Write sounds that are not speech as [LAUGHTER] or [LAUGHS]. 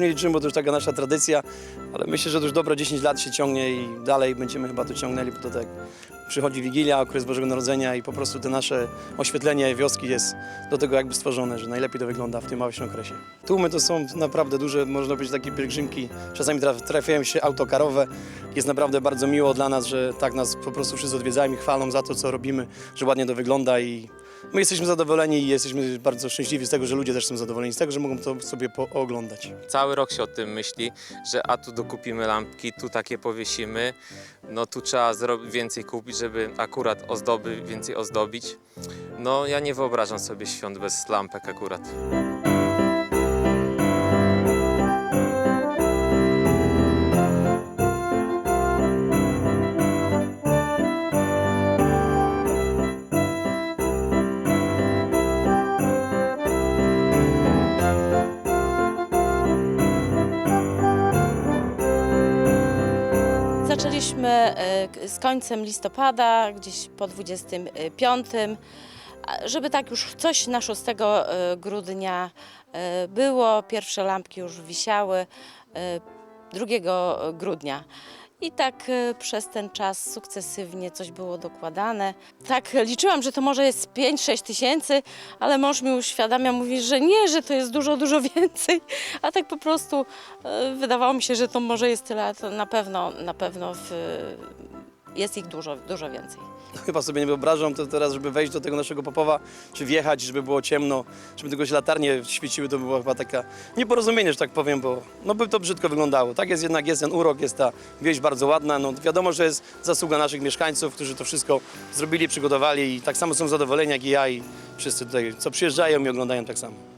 nie liczymy, bo to już taka nasza tradycja, ale myślę, że to już dobre 10 lat się ciągnie i dalej będziemy chyba to ciągnęli, bo to tak przychodzi Wigilia, okres Bożego Narodzenia i po prostu te nasze oświetlenie wioski jest do tego jakby stworzone, że najlepiej to wygląda w tym małym okresie. Tłumy to są naprawdę duże, można powiedzieć, takie pielgrzymki. Czasami traf, trafiają się autokarowe. Jest naprawdę bardzo miło dla nas, że tak nas po prostu wszyscy odwiedzają i chwalą za to, co robimy, że ładnie to wygląda i my jesteśmy zadowoleni i jesteśmy bardzo szczęśliwi z tego, że ludzie też są zadowoleni z tego, że mogą to sobie pooglądać. Cały rok się o tym myśli, że a tu dokupimy lampki, tu takie powiesimy, no tu trzeba więcej kupić, żeby akurat ozdoby więcej ozdobić. No ja nie wyobrażam sobie świąt bez lampek akurat. Zaczęliśmy e, z końcem listopada, gdzieś po 25, a żeby tak już coś na 6 e, grudnia e, było. Pierwsze lampki już wisiały e, 2 grudnia. I tak e, przez ten czas sukcesywnie coś było dokładane. Tak liczyłam, że to może jest 5-6 tysięcy, ale mąż mi uświadamia, mówi, że nie, że to jest dużo, dużo [LAUGHS] więcej. A tak po prostu e, wydawało mi się, że to może jest tyle, to na pewno, na pewno w, jest ich dużo, dużo więcej. Chyba sobie nie wyobrażam to teraz, żeby wejść do tego naszego Popowa, czy wjechać, żeby było ciemno, żeby tylko się latarnie świeciły, to była chyba taka nieporozumienie, że tak powiem, bo no by to brzydko wyglądało. Tak jest jednak, jest ten urok, jest ta wieś bardzo ładna, no wiadomo, że jest zasługa naszych mieszkańców, którzy to wszystko zrobili, przygotowali i tak samo są zadowoleni jak i ja i wszyscy tutaj, co przyjeżdżają i oglądają tak samo.